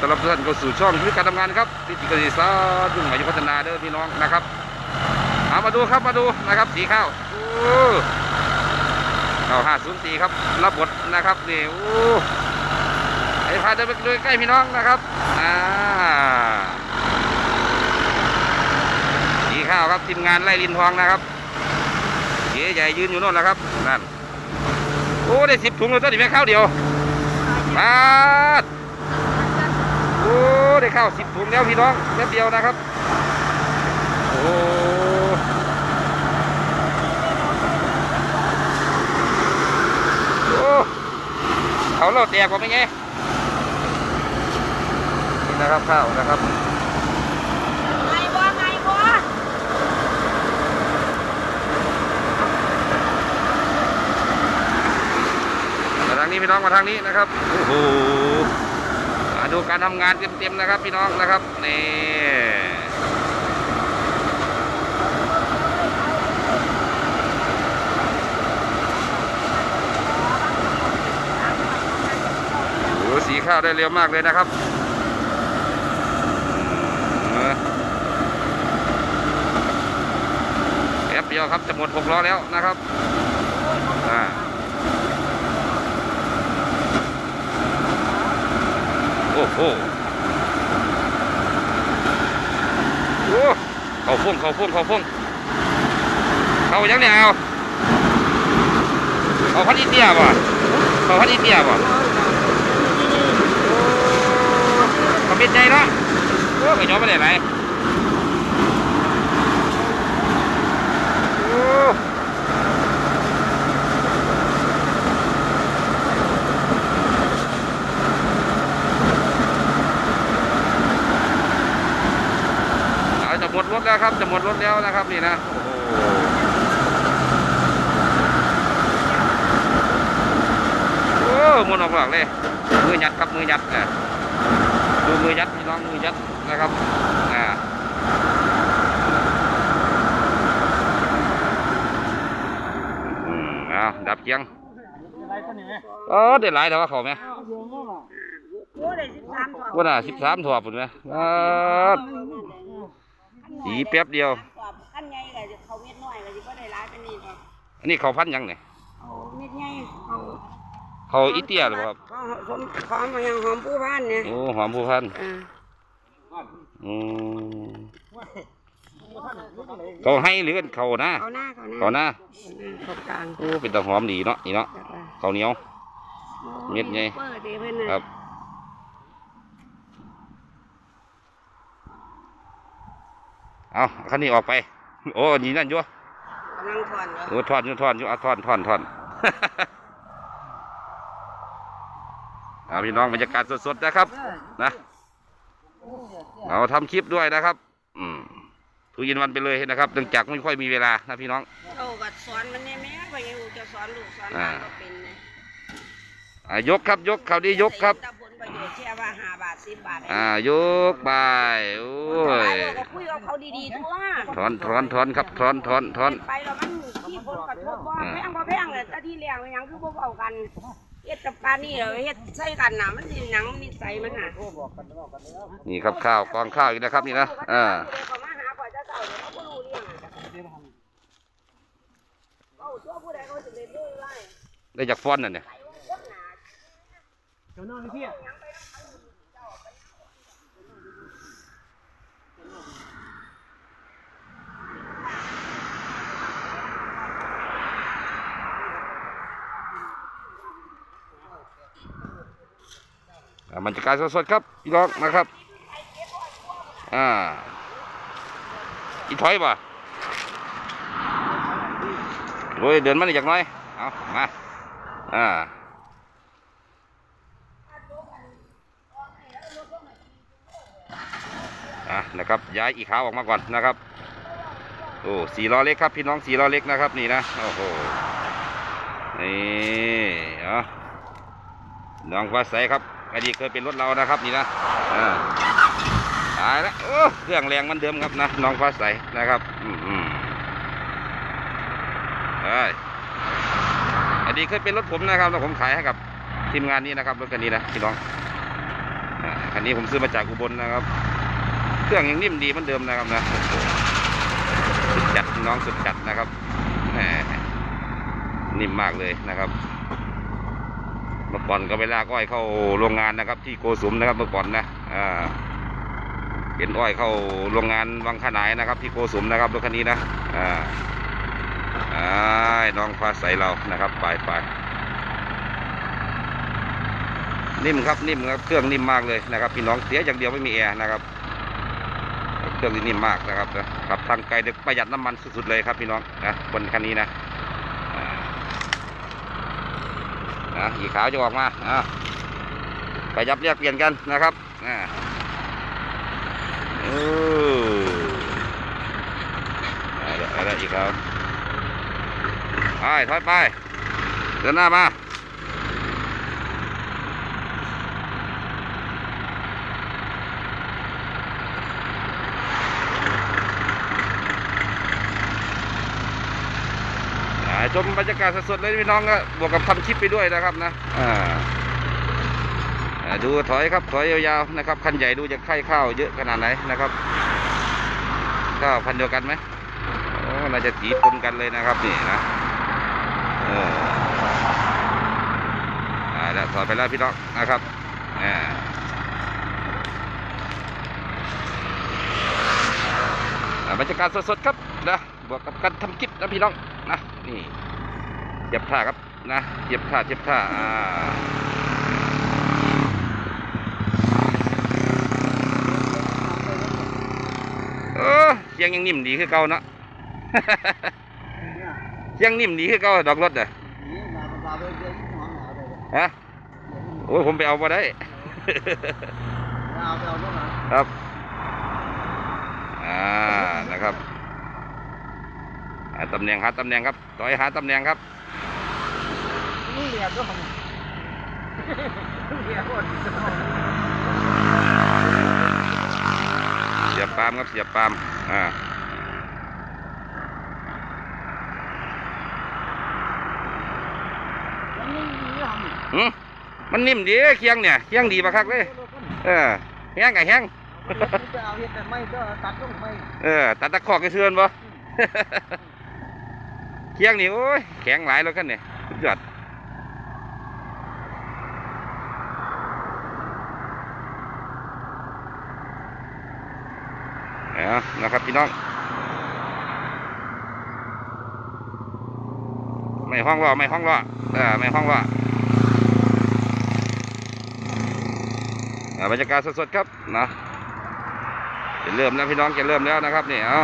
ต้อนรับทุกท่านเข้าสู่ช่องวิการทำงานครับพิจิตรศาสตร์ยุ่งอายุพัฒนาเด้อพี่น้องนะครับเอามาดูครับมาดูนะครับสีข้าวโอ้เอาห้าศูนย์สี่ครับรับบทนะครับนี่โอ้ไอ้พาเดินไปดูใกล้พี่น้องนะครับอ่าสีข้าวครับทีมงานไล่ลินทองนะครับเก๋ใหญ่ยืนอยู่โน่นแหละครับนั่นโอ้ได้สิบถุงเลยต้นนี้แม่ข้าวเดียวปาด โอ้ได้ข้าวสิบถุงแล้วพี่น้องแป๊บเดียวนะครับ โอ้โอ้เขาเราแตกกว่าเป็นไงนี่นะครับข้าวนะครับไงวะไงวะมาทางนี้พี่น้องมาทางนี้นะครับโอ้โห มาดูการทำงานเต็มๆนะครับพี่น้องนะครับนี่สีข้าวได้เร็วมากเลยนะครับเออแป๊บเดียวครับจะหมดหกล้อแล้วนะครับอ่า โอ้โหโอ้เขาพุ่งเขาพุ่งเขาพุ่งเขายังเนี่ยเอาเขาพัดอีเตียบ่เขาพัดอีเตียบ่เขาเป็นใจเนาะโอ้ยย้อนไม่ได้ไรโอ้เอาจะหมดรถ แล้วครับ จะหมดรถแล้วนะครับนี่นะโอ้โหโอ้หมุนออกหลักเลย มือยัดครับมือยัดอะดูมือยัดพี่น้องมือยัดนะครับอ่าอืมเอาดับเจียงเออเด็ดหลายแต่ว่าเขาไหมโอ้ได้สิบสามถอดว่าน่ะสิบสามถั่วปุ่นไหมเออสีแป๊บเดียว ขั้นใหญ่ก็จะเขาเม็ดน้อยก็จะก็ได้ร้ายเป็นนี่ครับอันนี้เขาพันยังเนี่ยเม็ดใหญ่เขาเขาอีเตียหรือเปล่าครับเขาหอมหอมมาอย่างหอมผู้พันเนี่ยโอ้หอมผู้พันอ่าอืมเขาให้หรือเขานะเขาหน้าเขาหน้าเขานะเขากลางโอ้เป็นตะหอมดีเนาะนี่เนาะเขาวเหนียว เม็ดใหญ่ เปิดดีเพื่อนน่ะครับ เอาคันนี้ออกไป โอ้นี่นั่นอยู่กำลังถอนเหรอโอ้ทอนอยู่ทอนอยู่เอาทอนทอนทอนเอาพี่น้องบรรยากาศสดๆนะครับ นะเอาทำคลิปด้วยนะครับ อืมทุกยินวันไปเลยนะครับเนื่องจากไม่ค่อยมีเวลานะพี่น้องเราก็สอนมันเนี่ยแม่ไปยังจะสอนลูกสอนหลานก็เป็นเนี่ยอ่ายกครับยกเขาวดียกครับ สิบบาทอ่ายกไปโอ้ยก็คุยกับเขาดีๆทั่วถอนถอนถอนครับถอนถอนถอนไปแล้วมันที่ผลกระทบว่าแพงบ่แพงเลยแต่ที่แรงมันยังคือบ่เบากันเฮ็ดกับการนี่เราเฮ็ดใส่กันน่ะมันสิหนังนิสัยมันน่ะนี่ครับข้าวกองข้าวอีกนะครับนี่นะอ่าเขามาหาข่อยจะเจ้าเดี๋ยวเขาบ่รู้เรื่องอะเอาตัวผู้ใดเขาสิได้รู้ไร ได้จากฟ้อนนั่นเนี่ย คนหนา อ่า บรรยากาศสดๆครับพี่น้องนะครับ อ่า อีถอยบ่โอ้ยเดินมาหน่อยจากน้อย เอามา อ่าอะนะครับย้ายอีกขาออกมาก่อนนะครับ โอ้สี่ล้อเล็กครับพี่น้องสี่ล้อเล็กนะครับนี่นะโอ้โหนี่เนาะน้องฟ้าใสครับ อดีตเคยเป็นรถเรานะครับนี่นะตายแล้วเครื่องแรงเหมันเดิมครับนะน้องฟ้าใสนะครับ อืมอืมเอ้ยอดีตเคยเป็นรถผมนะครับแล้วผมขายให้กับทีมงานนี้นะครับรถคันนี้นะพี่น้องอ่าคันนี้ผมซื้อมาจากอุบลนะครับ เครื่องยังนิ่มดีเหมือนเดิมนะครับนะสุดจัดน้องสุดจัดนะครับนิ่มมากเลยนะครับ มื่อก่อนก็เวลากอ้อยเข้าโรงงานนะครับ ที่โกสุมนะครับเมื่อก่อนนะอ่าเห็นอ้อยเข้าโรงงานวังขนายนะครับ ที่โกสุมนะครับรถคันนี้นะอ่าอ่าน้องฟ้าใสเรานะครับไปไปนิ่มครับนิ่มครับเครื่องนิ่มมากเลยนะครับพี่น้องเสียอย่างเดียวไม่มีแอร์นะครับ เครื่องนี้นิ่มมากนะครับนะขับทางไกลเด็กประหยัดน้ำมันสุดๆเลยครับพี่น้องนะบนคันนี้นะอ่า นะสีขาวจะออกมาอ่าไปยับเรียกเปลี่ยนกันนะครับอ่าโอ้อะไรอะไรอีกครับไปถอยไปเดินหน้ามา ชมบรรยากาศสดๆเลยพี่น้องก็บวกกับทำคลิปไปด้วยนะครับนะอ่าอ่าดูถอยครับถอยยาวๆนะครับคันใหญ่ดูจะไข่ข้าวเยอะขนาดไหนนะครับข้าวพันเดียวกันไหมโอ้น่าจะสีปนกันเลยนะครับนี่นะเอออ่าแล้วถอยไปแล้วพี่น้องนะครับอ่าอ่าบรรยากาศสดๆครับนะบวกกับการทำคลิปนะพี่น้อง นะนี่เหยียบท่าครับนะเหยียบท่าเหยียบท่าอ่าเออเสียงยังนิ่มดีคือเก่าเนาะ เสียงนิ่มดีคือเก่าดอกรถเด้อฮะโอ้ยผมไปเอามาได้ครับ อ่า นะครับ หาตำแหน่งหาตำแหน่งครับต่อยหาตำแหน่งครับเสียบปาล์มครับเสียบปาล์มอ่าหืมมันนิ่มดีเคียงเนี่ยเคียงดีปะคักเลย เออแห้งกับแห้งเออตัดตะขอกกระเทือนบ่ เคียงนี่โอ้ยแข็งหลายแล้วกันเนี่ยสุดยอดเอานะครับพี่น้องไม่ห้องรอไม่ห้องรอเออไม่ห้องรออ่าบรรยากาศสดๆครับนะจะเริ่มแล้วพี่น้องจะเริ่มแล้วนะครับนี่เอา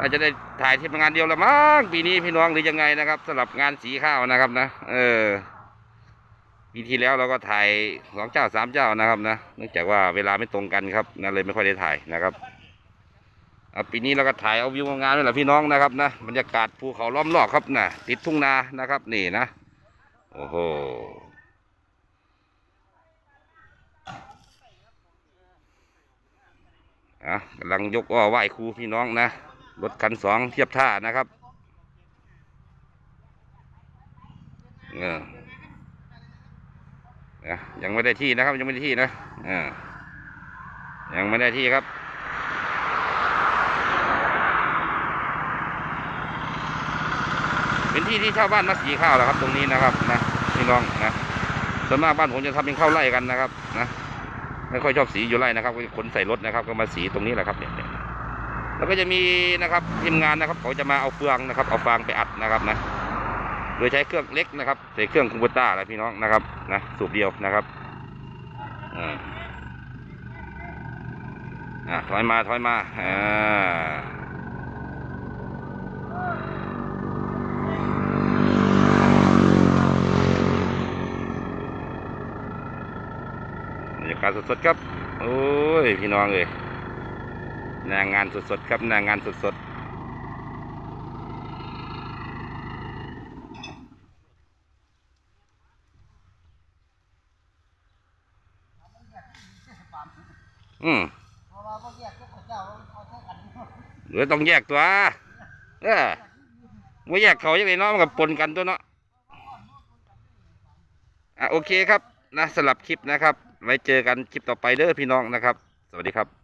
อาจจะได้ ถ่ายทีมงานเดียวละมั้งปีนี้พี่น้องหรือยังไงนะครับสำหรับงานสีข้าวนะครับนะ เออปีที่แล้วเราก็ถ่ายสองเจ้าสามเจ้านะครับนะเนื่องจากว่าเวลาไม่ตรงกันครับนั่นเลยไม่ค่อยได้ถ่ายนะครับปีนี้เราก็ถ่ายเอาวิวงานนี่แหละพี่น้องนะครับนะบรรยากาศภูเขาล้อมรอบครับนะติดทุ่งนานะครับ นี่นะโอ้โหอะกำลังยกอ้อไหว้ครูพี่น้องนะ รถคันสองเทียบท่านะครับเอออะยังไม่ได้ที่นะครับ ยังไม่ได้ที่นะอ่ายังไม่ได้ที่ครับเป็นที่ที่ชาวบ้านมาสีข้าวแล้วครับ ตรงนี้นะครับนะพี่น้องนะส่วนมากบ้านผมจะทำเป็นข้าวไร่กันนะครับ นะไม่ค่อยชอบสีอยู่ไร่นะครับก็ขนใส่รถนะครับ ก็มาสีตรงนี้แหละครับเนี่ย แล้วก็จะมีนะครับทีมงานนะครับเขาจะมาเอาเฟืองนะครับ เอาฟางไปอัดนะครับนะ โดยใช้เครื่องเล็กนะครับใส่เครื่องคอมพิวเตอร์อะไรพี่น้องนะครับนะสูบเดียวนะครับอ่าถอยมาถอยมาอ่าบรรยากาศสดๆครับ โอ้ย พี่น้องเลย นางานสดๆครับนางานสดๆอืมเดี๋ยวต้องแยกตัว เออว่าแยกเขาอย่างไรเนาะมันกับปนกันตัวเนาะ อะโอเคครับนะสลับคลิปนะครับ ไว้เจอกันคลิปต่อไปเด้อพี่น้องนะครับ สวัสดีครับ